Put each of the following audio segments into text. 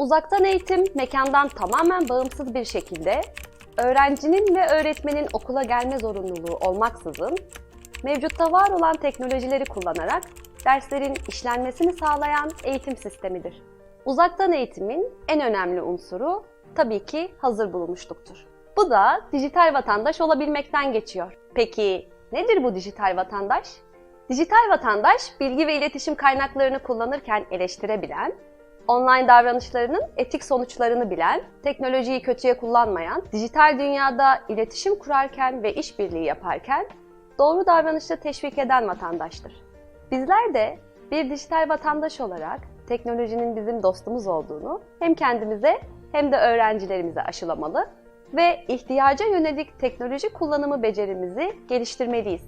Uzaktan eğitim mekandan tamamen bağımsız bir şekilde öğrencinin ve öğretmenin okula gelme zorunluluğu olmaksızın mevcutta var olan teknolojileri kullanarak derslerin işlenmesini sağlayan eğitim sistemidir. Uzaktan eğitimin en önemli unsuru tabii ki hazır bulunmuşluktur. Bu da dijital vatandaş olabilmekten geçiyor. Peki nedir bu dijital vatandaş? Dijital vatandaş bilgi ve iletişim kaynaklarını kullanırken eleştirebilen, online davranışlarının etik sonuçlarını bilen, teknolojiyi kötüye kullanmayan, dijital dünyada iletişim kurarken ve işbirliği yaparken doğru davranışı teşvik eden vatandaştır. Bizler de bir dijital vatandaş olarak teknolojinin bizim dostumuz olduğunu hem kendimize hem de öğrencilerimize aşılamalı ve ihtiyaca yönelik teknoloji kullanımı becerimizi geliştirmeliyiz.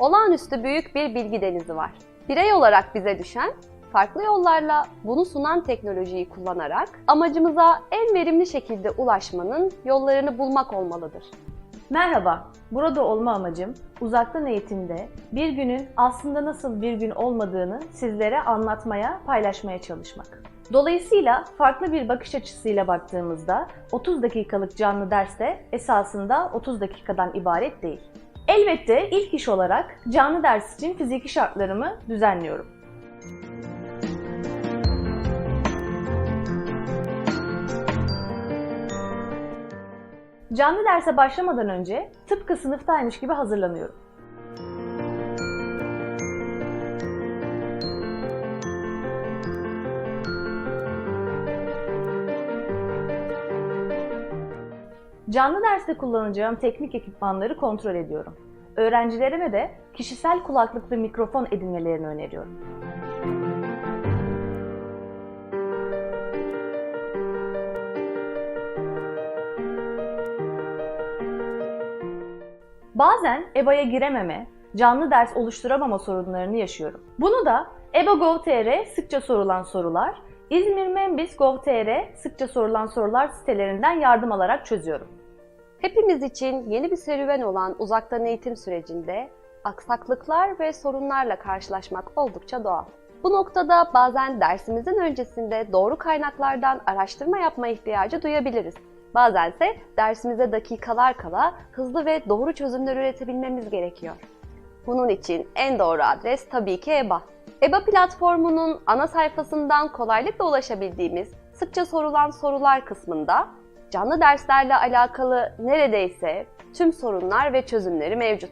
Olağanüstü büyük bir bilgi denizi var. Birey olarak bize düşen farklı yollarla bunu sunan teknolojiyi kullanarak amacımıza en verimli şekilde ulaşmanın yollarını bulmak olmalıdır. Merhaba, burada olma amacım uzaktan eğitimde bir günün aslında nasıl bir gün olmadığını sizlere anlatmaya, paylaşmaya çalışmak. Dolayısıyla farklı bir bakış açısıyla baktığımızda 30 dakikalık canlı ders de esasında 30 dakikadan ibaret değil. Elbette ilk iş olarak canlı ders için fiziki şartlarımı düzenliyorum. Canlı derse başlamadan önce tıpkı sınıftaymış gibi hazırlanıyorum. Canlı derste kullanacağım teknik ekipmanları kontrol ediyorum. Öğrencilerime de kişisel kulaklıklı mikrofon edinmelerini öneriyorum. Bazen EBA'ya girememe, canlı ders oluşturamama sorunlarını yaşıyorum. Bunu da EBA Gov.tr sıkça sorulan sorular, İzmir Membis Gov.tr sıkça sorulan sorular sitelerinden yardım alarak çözüyorum. Hepimiz için yeni bir serüven olan uzaktan eğitim sürecinde aksaklıklar ve sorunlarla karşılaşmak oldukça doğal. Bu noktada bazen dersimizin öncesinde doğru kaynaklardan araştırma yapma ihtiyacı duyabiliriz. Bazense dersimize dakikalar kala hızlı ve doğru çözümler üretebilmemiz gerekiyor. Bunun için en doğru adres tabii ki EBA. EBA platformunun ana sayfasından kolaylıkla ulaşabildiğimiz sıkça sorulan sorular kısmında canlı derslerle alakalı neredeyse tüm sorunlar ve çözümleri mevcut.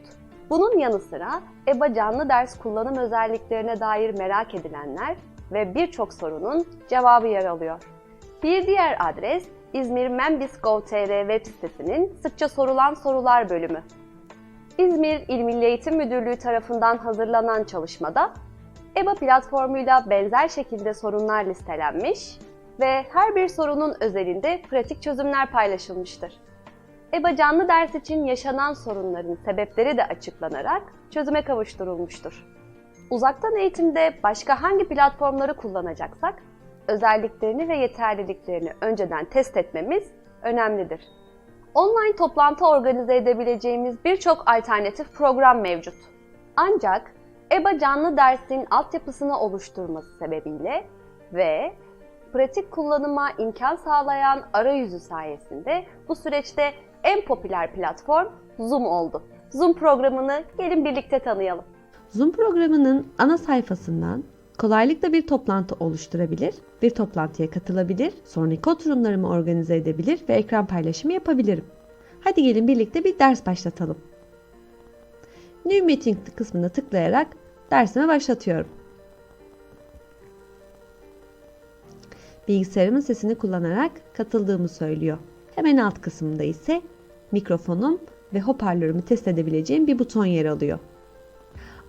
Bunun yanı sıra EBA canlı ders kullanım özelliklerine dair merak edilenler ve birçok sorunun cevabı yer alıyor. Bir diğer adres İzmir Membis Gov.tr web sitesinin sıkça sorulan sorular bölümü. İzmir İl Milli Eğitim Müdürlüğü tarafından hazırlanan çalışmada EBA platformuyla benzer şekilde sorunlar listelenmiş ve her bir sorunun özelinde pratik çözümler paylaşılmıştır. EBA canlı ders için yaşanan sorunların sebepleri de açıklanarak çözüme kavuşturulmuştur. Uzaktan eğitimde başka hangi platformları kullanacaksak, özelliklerini ve yeterliliklerini önceden test etmemiz önemlidir. Online toplantı organize edebileceğimiz birçok alternatif program mevcut. Ancak EBA canlı dersin altyapısını oluşturması sebebiyle ve pratik kullanıma imkan sağlayan arayüzü sayesinde bu süreçte en popüler platform Zoom oldu. Zoom programını gelin birlikte tanıyalım. Zoom programının ana sayfasından kolaylıkla bir toplantı oluşturabilir, bir toplantıya katılabilir, sonraki oturumlarımı organize edebilir ve ekran paylaşımı yapabilirim. Hadi gelin birlikte bir ders başlatalım. New Meeting kısmına tıklayarak dersime başlatıyorum. Bilgisayarımın sesini kullanarak katıldığımı söylüyor. Hemen alt kısmında ise mikrofonum ve hoparlörümü test edebileceğim bir buton yer alıyor.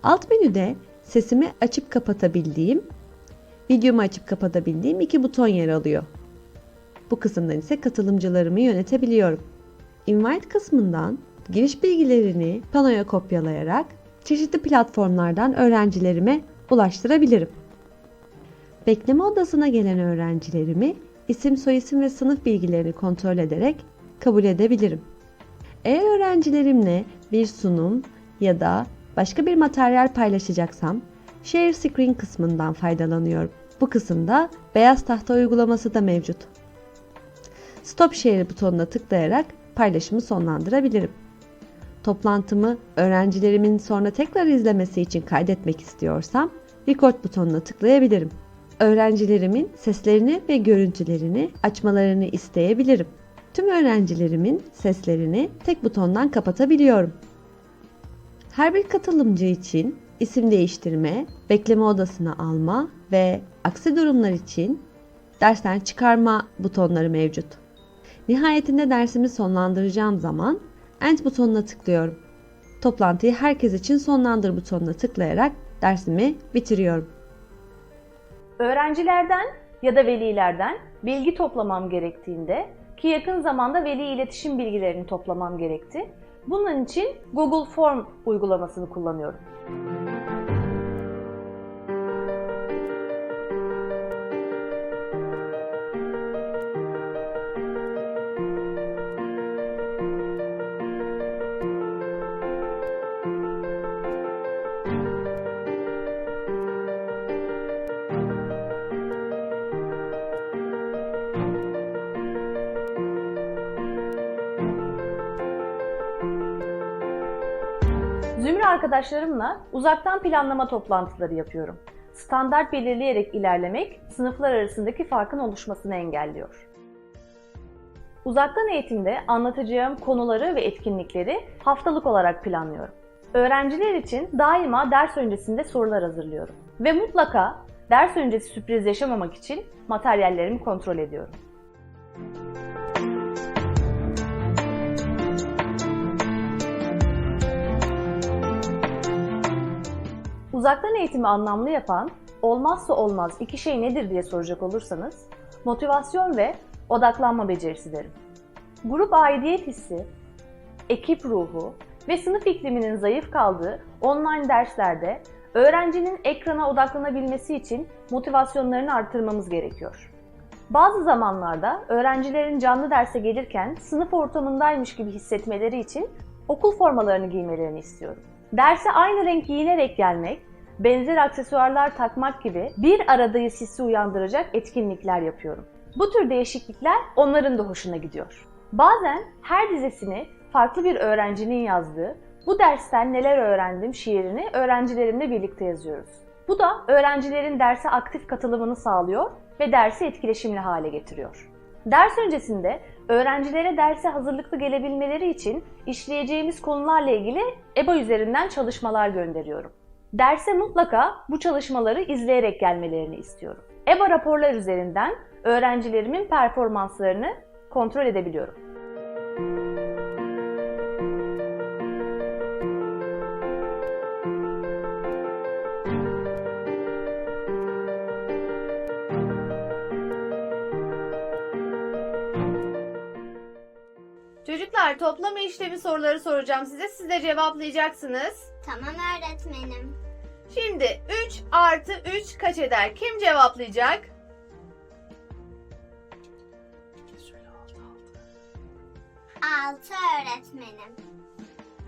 Alt menüde sesimi açıp kapatabildiğim, videomu açıp kapatabildiğim iki buton yer alıyor. Bu kısımdan ise katılımcılarımı yönetebiliyorum. Invite kısmından giriş bilgilerini panoya kopyalayarak çeşitli platformlardan öğrencilerime ulaştırabilirim. Bekleme odasına gelen öğrencilerimi isim, soyisim ve sınıf bilgilerini kontrol ederek kabul edebilirim. Eğer öğrencilerimle bir sunum ya da başka bir materyal paylaşacaksam Share Screen kısmından faydalanıyorum. Bu kısımda beyaz tahta uygulaması da mevcut. Stop Share butonuna tıklayarak paylaşımı sonlandırabilirim. Toplantımı öğrencilerimin sonra tekrar izlemesi için kaydetmek istiyorsam Record butonuna tıklayabilirim. Öğrencilerimin seslerini ve görüntülerini açmalarını isteyebilirim. Tüm öğrencilerimin seslerini tek butondan kapatabiliyorum. Her bir katılımcı için isim değiştirme, bekleme odasına alma ve aksi durumlar için dersten çıkarma butonları mevcut. Nihayetinde dersimi sonlandıracağım zaman End butonuna tıklıyorum. Toplantıyı herkes için sonlandır butonuna tıklayarak dersimi bitiriyorum. Öğrencilerden ya da velilerden bilgi toplamam gerektiğinde ki yakın zamanda veli iletişim bilgilerini toplamam gerekti. Bunun için Google Form uygulamasını kullanıyorum. Arkadaşlarımla uzaktan planlama toplantıları yapıyorum. Standart belirleyerek ilerlemek sınıflar arasındaki farkın oluşmasını engelliyor. Uzaktan eğitimde anlatacağım konuları ve etkinlikleri haftalık olarak planlıyorum. Öğrenciler için daima ders öncesinde sorular hazırlıyorum. Ve mutlaka ders öncesi sürpriz yaşamamak için materyallerimi kontrol ediyorum. Uzaktan eğitimi anlamlı yapan olmazsa olmaz iki şey nedir diye soracak olursanız motivasyon ve odaklanma becerisi derim. Grup aidiyet hissi, ekip ruhu ve sınıf ikliminin zayıf kaldığı online derslerde öğrencinin ekrana odaklanabilmesi için motivasyonlarını artırmamız gerekiyor. Bazı zamanlarda öğrencilerin canlı derse gelirken sınıf ortamındaymış gibi hissetmeleri için okul formalarını giymelerini istiyorum. Derse aynı renk giyinerek gelmek, benzer aksesuarlar takmak gibi bir aradayız hissi uyandıracak etkinlikler yapıyorum. Bu tür değişiklikler onların da hoşuna gidiyor. Bazen her dizesini farklı bir öğrencinin yazdığı bu dersten neler öğrendim şiirini öğrencilerimle birlikte yazıyoruz. Bu da öğrencilerin derse aktif katılımını sağlıyor ve dersi etkileşimli hale getiriyor. Ders öncesinde öğrencilere derse hazırlıklı gelebilmeleri için işleyeceğimiz konularla ilgili EBA üzerinden çalışmalar gönderiyorum. Derse mutlaka bu çalışmaları izleyerek gelmelerini istiyorum. EBA raporlar üzerinden öğrencilerimin performanslarını kontrol edebiliyorum. Çocuklar toplama işlemi soruları soracağım size. Siz de cevaplayacaksınız. Tamam öğretmenim. Şimdi 3 artı 3 kaç eder? Kim cevaplayacak? Altı öğretmenim.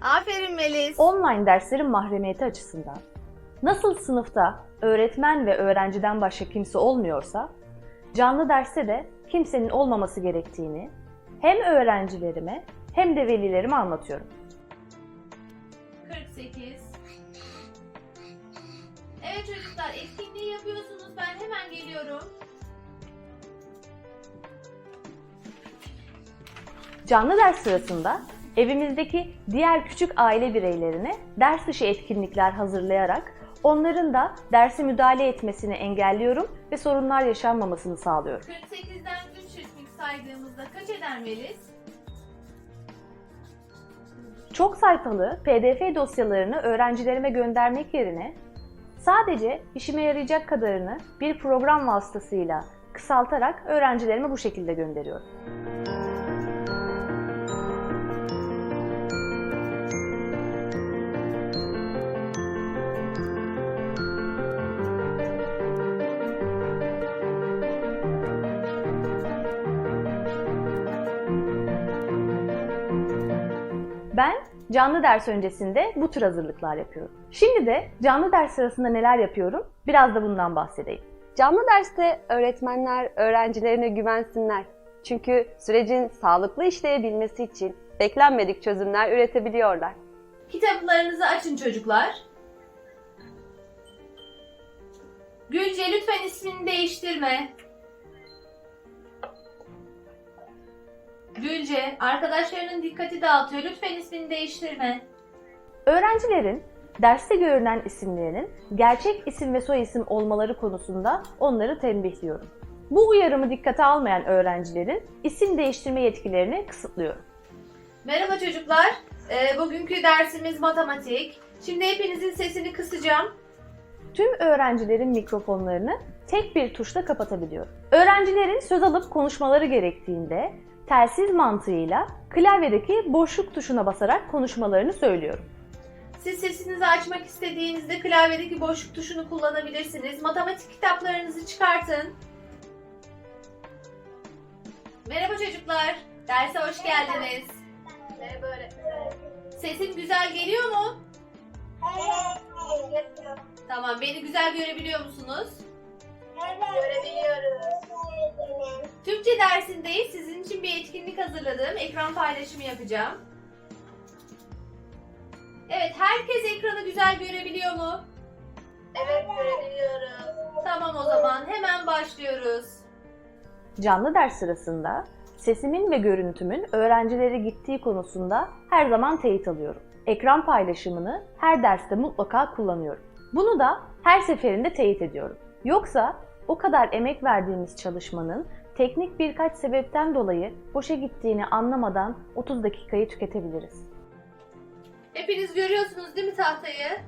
Aferin Melis. Online derslerin mahremiyeti açısından nasıl sınıfta öğretmen ve öğrenciden başka kimse olmuyorsa, canlı derste de kimsenin olmaması gerektiğini hem öğrencilerime hem de velilerime anlatıyorum. 48. Evet çocuklar etkinliği yapıyorsunuz. Ben hemen geliyorum. Canlı ders sırasında evimizdeki diğer küçük aile bireylerine ders dışı etkinlikler hazırlayarak onların da derse müdahale etmesini engelliyorum ve sorunlar yaşanmamasını sağlıyorum. 48'den 3 çiftlik saydığımızda kaç eder Melis? Çok sayfalı PDF dosyalarını öğrencilerime göndermek yerine sadece işime yarayacak kadarını bir program vasıtasıyla kısaltarak öğrencilerime bu şekilde gönderiyorum. Canlı ders öncesinde bu tür hazırlıklar yapıyorum. Şimdi de canlı ders sırasında neler yapıyorum? Biraz da bundan bahsedeyim. Canlı derste öğretmenler öğrencilerine güvensinler. Çünkü sürecin sağlıklı işleyebilmesi için beklenmedik çözümler üretebiliyorlar. Kitaplarınızı açın çocuklar. Gülce lütfen ismini değiştirme. Gülce, arkadaşlarının dikkati dağıtıyor. Lütfen ismini değiştirme. Öğrencilerin derste görünen isimlerinin gerçek isim ve soyisim olmaları konusunda onları tembihliyorum. Bu uyarımı dikkate almayan öğrencilerin isim değiştirme yetkilerini kısıtlıyorum. Merhaba çocuklar. Ee, bugünkü dersimiz matematik. Şimdi hepinizin sesini kısacağım. Tüm öğrencilerin mikrofonlarını tek bir tuşla kapatabiliyorum. Öğrencilerin söz alıp konuşmaları gerektiğinde telsiz mantığıyla klavyedeki boşluk tuşuna basarak konuşmalarını söylüyorum. Siz sesinizi açmak istediğinizde klavyedeki boşluk tuşunu kullanabilirsiniz. Matematik kitaplarınızı çıkartın. Merhaba çocuklar. Derse hoş geldiniz. Merhaba öğretmenim. Sesim güzel geliyor mu? Tamam. Beni güzel görebiliyor musunuz? Görebiliyoruz. Türkçe dersindeyiz. Sizin için bir etkinlik hazırladım. Ekran paylaşımı yapacağım. Evet, herkes ekranı güzel görebiliyor mu? Evet görebiliyoruz. Tamam o zaman hemen başlıyoruz. Canlı ders sırasında sesimin ve görüntümün öğrencilere gittiği konusunda her zaman teyit alıyorum. Ekran paylaşımını her derste mutlaka kullanıyorum. Bunu da her seferinde teyit ediyorum. Yoksa o kadar emek verdiğimiz çalışmanın teknik birkaç sebepten dolayı boşa gittiğini anlamadan 30 dakikayı tüketebiliriz. Hepiniz görüyorsunuz değil mi tahtayı?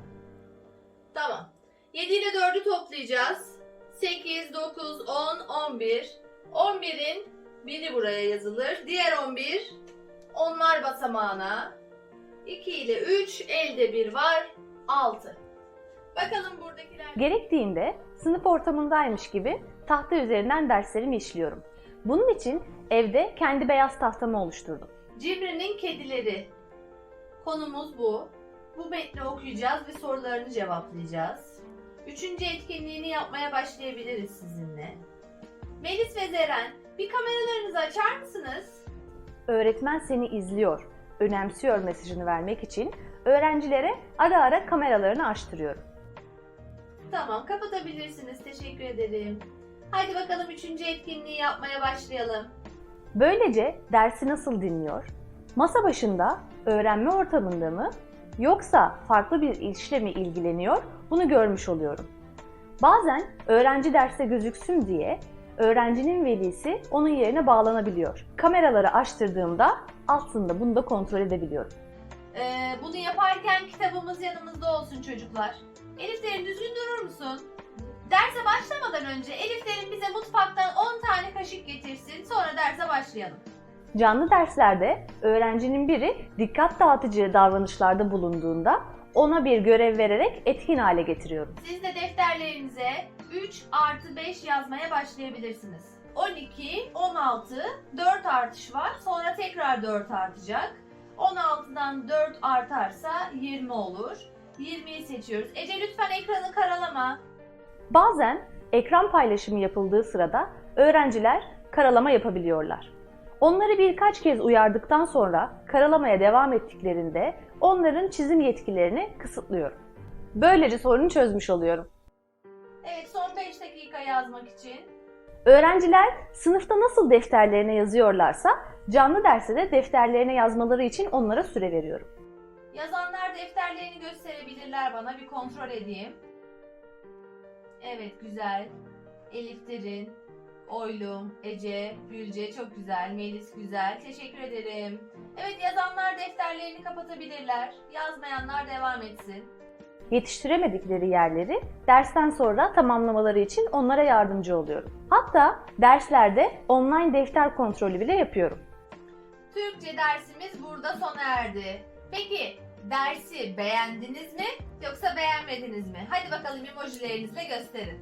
Tamam. 7 ile 4'ü toplayacağız. 8, 9, 10, 11. 11'in biri buraya yazılır. Diğer 11 onlar basamağına. 2 ile 3 elde bir var. 6. Bakalım buradakiler. Gerektiğinde sınıf ortamındaymış gibi tahta üzerinden derslerimi işliyorum. Bunun için evde kendi beyaz tahtamı oluşturdum. Cimri'nin kedileri. Konumuz bu. Bu metni okuyacağız ve sorularını cevaplayacağız. Üçüncü etkinliğini yapmaya başlayabiliriz sizinle. Melis ve Zeren, bir kameralarınızı açar mısınız? Öğretmen seni izliyor, önemsiyor mesajını vermek için öğrencilere ara ara kameralarını açtırıyorum. Tamam, kapatabilirsiniz. Teşekkür ederim. Haydi bakalım üçüncü etkinliği yapmaya başlayalım. Böylece dersi nasıl dinliyor? Masa başında, öğrenme ortamında mı yoksa farklı bir işle mi ilgileniyor? Bunu görmüş oluyorum. Bazen öğrenci derste gözüksün diye öğrencinin velisi onun yerine bağlanabiliyor. Kameraları açtırdığımda aslında bunu da kontrol edebiliyorum. Ee, bunu yaparken kitabımız yanımızda olsun çocuklar. Eliflerin düzgün durur musun? Derse başlamadan önce Eliflerin bize mutfaktan 10 tane kaşık getirsin. Sonra derse başlayalım. Canlı derslerde öğrencinin biri dikkat dağıtıcı davranışlarda bulunduğunda ona bir görev vererek etkin hale getiriyorum. Siz de defterlerinize 3 artı 5 yazmaya başlayabilirsiniz. 12, 16, 4 artış var. Sonra tekrar 4 artacak. 16'dan 4 artarsa 20 olur. 20'yi seçiyoruz. Ece lütfen ekranı karalama. Bazen ekran paylaşımı yapıldığı sırada öğrenciler karalama yapabiliyorlar. Onları birkaç kez uyardıktan sonra karalamaya devam ettiklerinde onların çizim yetkilerini kısıtlıyorum. Böylece sorunu çözmüş oluyorum. Evet son 5 dakika yazmak için. Öğrenciler sınıfta nasıl defterlerine yazıyorlarsa canlı derste de defterlerine yazmaları için onlara süre veriyorum. Yazanlar defterlerini gösterebilirler bana bir kontrol edeyim. Evet güzel. Elif Derin, Oylum, Ece, Gülce çok güzel, Melis güzel. Teşekkür ederim. Evet yazanlar defterlerini kapatabilirler. Yazmayanlar devam etsin. Yetiştiremedikleri yerleri dersten sonra tamamlamaları için onlara yardımcı oluyorum. Hatta derslerde online defter kontrolü bile yapıyorum. Türkçe dersimiz burada sona erdi. Peki dersi beğendiniz mi yoksa beğenmediniz mi? Hadi bakalım emojilerinizle gösterin.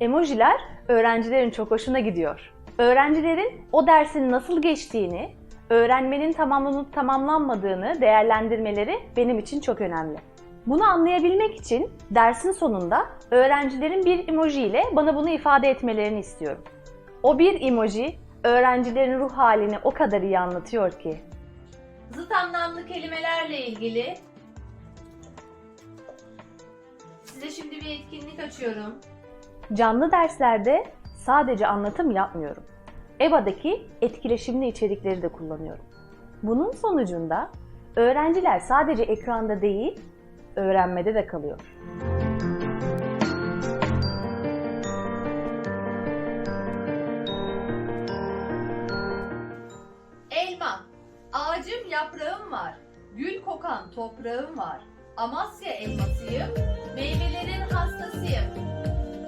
Emojiler öğrencilerin çok hoşuna gidiyor. Öğrencilerin o dersin nasıl geçtiğini, öğrenmenin tamamlanıp tamamlanmadığını değerlendirmeleri benim için çok önemli. Bunu anlayabilmek için dersin sonunda öğrencilerin bir emoji ile bana bunu ifade etmelerini istiyorum. O bir emoji öğrencilerin ruh halini o kadar iyi anlatıyor ki. Zıt anlamlı kelimelerle ilgili size şimdi bir etkinlik açıyorum. Canlı derslerde sadece anlatım yapmıyorum. EBA'daki etkileşimli içerikleri de kullanıyorum. Bunun sonucunda öğrenciler sadece ekranda değil, öğrenmede de kalıyor. Yaprağım var. Gül kokan toprağım var. Amasya elmasıyım. Meyvelerin hastasıyım.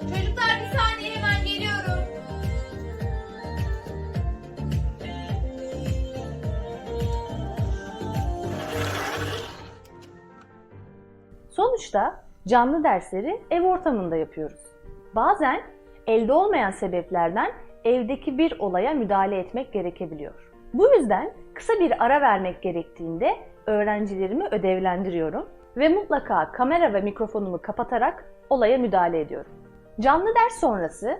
Çocuklar bir saniye hemen geliyorum. Sonuçta canlı dersleri ev ortamında yapıyoruz. Bazen elde olmayan sebeplerden evdeki bir olaya müdahale etmek gerekebiliyor. Bu yüzden kısa bir ara vermek gerektiğinde öğrencilerimi ödevlendiriyorum ve mutlaka kamera ve mikrofonumu kapatarak olaya müdahale ediyorum. Canlı ders sonrası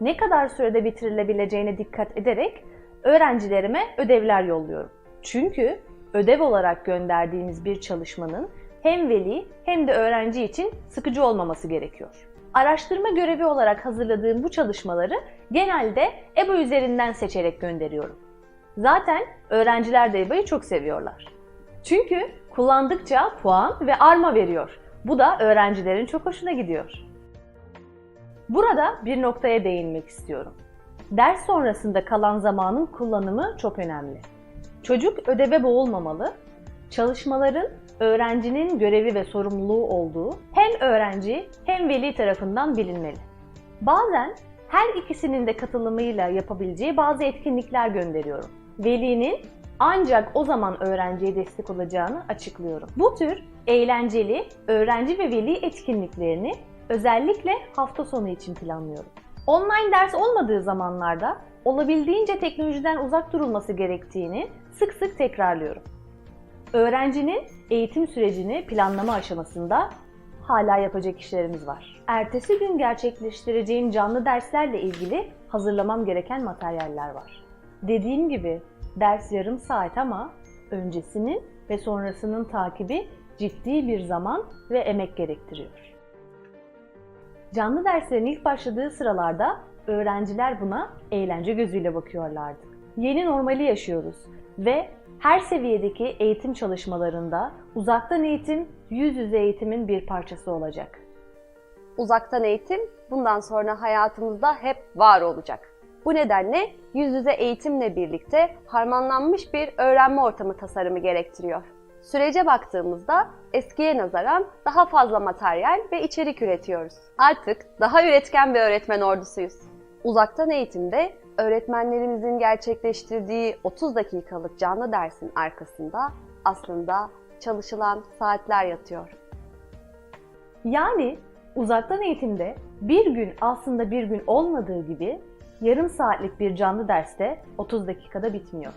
ne kadar sürede bitirilebileceğine dikkat ederek öğrencilerime ödevler yolluyorum. Çünkü ödev olarak gönderdiğimiz bir çalışmanın hem veli hem de öğrenci için sıkıcı olmaması gerekiyor. Araştırma görevi olarak hazırladığım bu çalışmaları genelde EBA üzerinden seçerek gönderiyorum. Zaten öğrenciler de EBA'yı çok seviyorlar. Çünkü kullandıkça puan ve arma veriyor. Bu da öğrencilerin çok hoşuna gidiyor. Burada bir noktaya değinmek istiyorum. Ders sonrasında kalan zamanın kullanımı çok önemli. Çocuk ödeve boğulmamalı, çalışmaların öğrencinin görevi ve sorumluluğu olduğu hem öğrenci hem veli tarafından bilinmeli. Bazen her ikisinin de katılımıyla yapabileceği bazı etkinlikler gönderiyorum. Velinin ancak o zaman öğrenciye destek olacağını açıklıyorum. Bu tür eğlenceli öğrenci ve veli etkinliklerini özellikle hafta sonu için planlıyorum. Online ders olmadığı zamanlarda olabildiğince teknolojiden uzak durulması gerektiğini sık sık tekrarlıyorum. Öğrencinin eğitim sürecini planlama aşamasında hala yapacak işlerimiz var. Ertesi gün gerçekleştireceğim canlı derslerle ilgili hazırlamam gereken materyaller var. Dediğim gibi ders yarım saat ama öncesinin ve sonrasının takibi ciddi bir zaman ve emek gerektiriyor. Canlı derslerin ilk başladığı sıralarda öğrenciler buna eğlence gözüyle bakıyorlardı. Yeni normali yaşıyoruz ve her seviyedeki eğitim çalışmalarında uzaktan eğitim yüz yüze eğitimin bir parçası olacak. Uzaktan eğitim bundan sonra hayatımızda hep var olacak. Bu nedenle yüz yüze eğitimle birlikte harmanlanmış bir öğrenme ortamı tasarımı gerektiriyor. Sürece baktığımızda eskiye nazaran daha fazla materyal ve içerik üretiyoruz. Artık daha üretken bir öğretmen ordusuyuz. Uzaktan eğitimde öğretmenlerimizin gerçekleştirdiği 30 dakikalık canlı dersin arkasında aslında çalışılan saatler yatıyor. Yani uzaktan eğitimde bir gün aslında bir gün olmadığı gibi yarım saatlik bir canlı derste 30 dakikada bitmiyor.